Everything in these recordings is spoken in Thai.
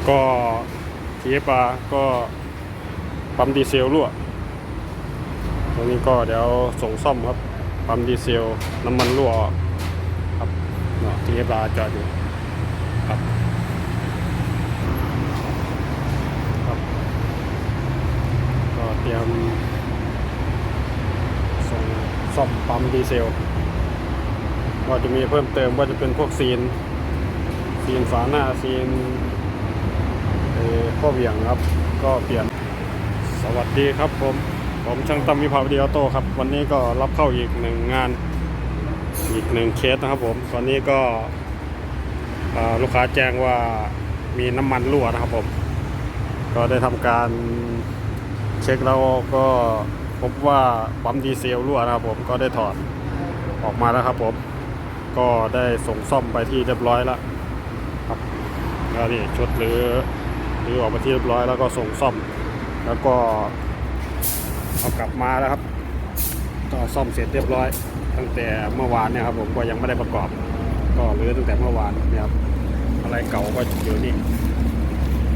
แล้วก็ทีเอปาก็ปั๊มดีเซลรั่วตรงนี้ก็เดี๋ยวส่งซ่อมครับ ปั๊มดีเซลน้ำมันรั่วครับทีเอปาจอดอยู่ครับครับ ก็เตรียมส่งซ่อมปั๊มดีเซลก็จะมีเพิ่มเติมว่าจะเป็นพวกซีนซีนฝาหน้าซีน เอ่อข้อเหวี่ยงครับ ก็เปลี่ยนสวัสดีครับผม ผมช่างตั้มวิภาวดีออโต้ครับ วันนี้ก็รับเข้าอีกหนึ่งงาน อีกหนึ่งเคสนะครับผมตอนนี้ก็ลูกค้าแจ้งว่ามีน้ำมันรั่วนะครับผม ก็ได้ทำการเช็คแล้วก็พบว่าปั๊มดีเซลรั่วนะครับผมก็ได้ถอดออกมาแล้วครับผม ก็ได้ส่งซ่อมไปที่เรียบร้อยแล้วครับแล้วนี่ชุดหรือ รือออกมาที่เรียบร้อยแล้วก็ส่งซ่อม แล้วก็เอากลับมาแล้วครับก็ซ่อมเสร็จเรียบร้อย ตั้งแต่เมื่อวานเนี่ยครับผมก็ยังไม่ได้ประกอบ ก็รื้อตั้งแต่เมื่อวานนี่ยครับอะไรเก่าก็อยู่นี่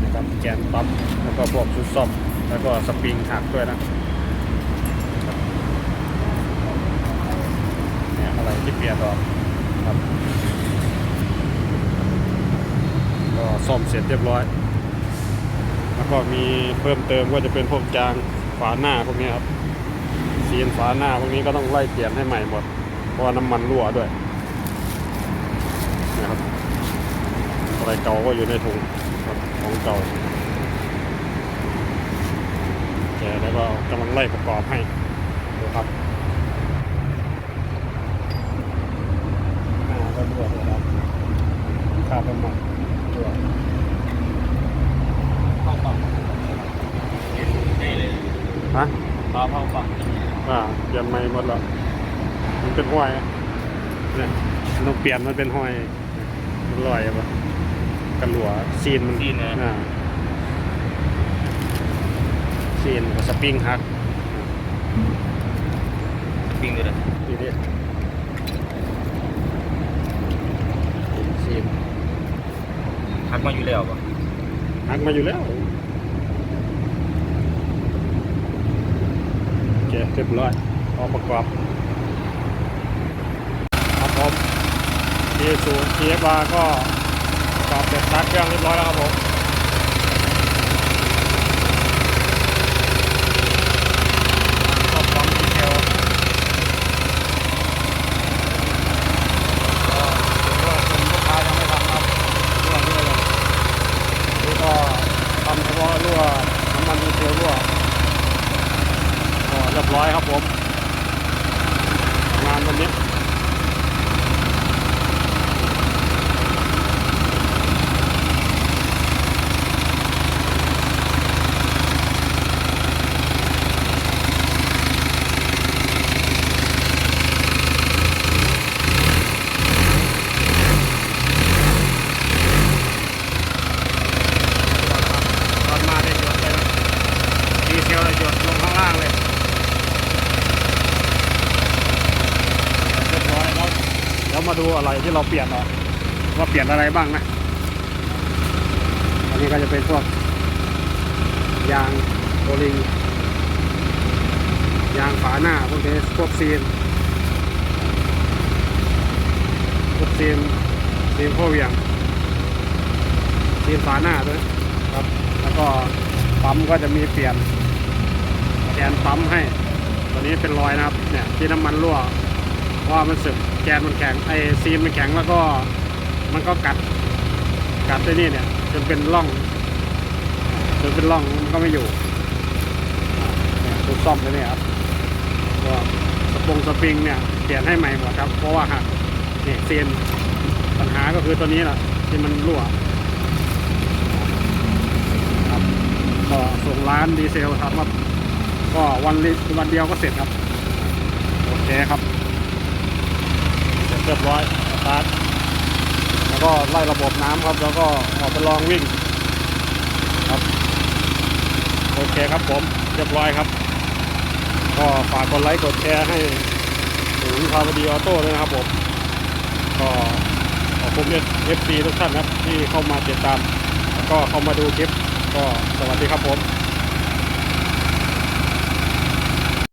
นะครับแกนปั๊มแล้วก็พวกชุดซ่อมแล้วก็สปริงหักด้วยนะเนี่ยอะไรที่เปลี่ยนออกครับก็ซ่อมเสร็จเรียบร้อย แล้วก็มีเพิ่มเติมก็จะเป็นพวกจางฝาหน้าพวกนี้ครับซีนฝาหน้าพวกนี้ก็ต้องไล่เปลี่ยนให้ใหม่หมด เพราะน้ำมันรั่วด้วยนะครับอะไรเก่าก็อยู่ในถุงของเก่าแกแล้วก็กำลังไล่ประกอบให้ดูครับหน้าก็รั่วเลยครับขาดน้ำมันรั่ว เข้าฝั่งได้เลย ฮะพาเข้าฝั่งอ่าเปลี่ยนใหม่หมดแล้วมันเป็นห้อยอะเนี่ยมันต้องเปลี่ยนมันเป็นห้อยมันลอยปะกันหลัวซีนมันซีนนะอ่าซีนกับสปริงฮักปิ้งเลยทีนี้ซีนพักมาอยู่แล้วป่ะฮักมาอยู่แล้วโอ เคเรียบร้อยพอประกอบครับผมที่สูตร TFR ก็ประกอบเสร็จตัดเครื่องเรียบร้อยแล้วครับผมก็พร้อมดีเทลก็ถือว่าเป็นลูกค้ายังไม่ทำครับรั่วรั่เลยนี่ก็ทำเฉพาะรั่วน้ำมันดีเทลรั่ว เรียบร้อยครับผม งานวันนี้ ตอนมาได้หยดเลยนะดีเซลเลยหยดลงข้างล่างเลยเรียบร้อยแล้วเดี๋ยว มาดูอะไรที่เราเปลี่ยนออกว่าเปลี่ยนอะไรบ้างนะอันนี้ก็จะเป็นพวกยางโบลิงยางฝาหน้าพวกนี้พวกซีนพวกซีนซีนโคเวียงซีนฝาหน้าด้วยครับ แล้วก็ปั๊มก็จะมีเปลี่ยนแกนปั๊มให้ตัวนี้เป็นรอยนะครับเนี่ยที่น้ำมันรั่ว พราะว่ามันสึกแกนมันแข็งไอซีนมันแข็งแล้วก็มันก็กัดกัดด้นี่เนี่ยจนเป็นร่องจนเป็นร่องมันก็ไม่อยู่เนี่ยดูซ่อมเลยเนี่ยครับก็สปงสปริงเนี่ยเปลี่ยนให้ใหม่หมดครับ เพราะว่าหักเนี่ยซีนปัญหาก็คือตัวนี้แหละที่มันรั่วครับก็ส่งร้านดีเซลครับก็วันวันเดียวก็เสร็จครับโอเคครับ เรียบร้อยสตาร์ทแล้วก็ไล่ระบบน้ำครับ แล้วก็ออกไปลองวิ่งครับโอเคครับผมเรียบร้อยครับ ก็ฝากกดไลค์กดแชร์ให้ถึงพาวดีออโต้ด้วยนะครับผมก็ขอบคุณเอฟซีทุกท่านครับที่เข้ามาติดตาม แล้วก็เข้ามาดูคลิปก็สวัสดีครับผม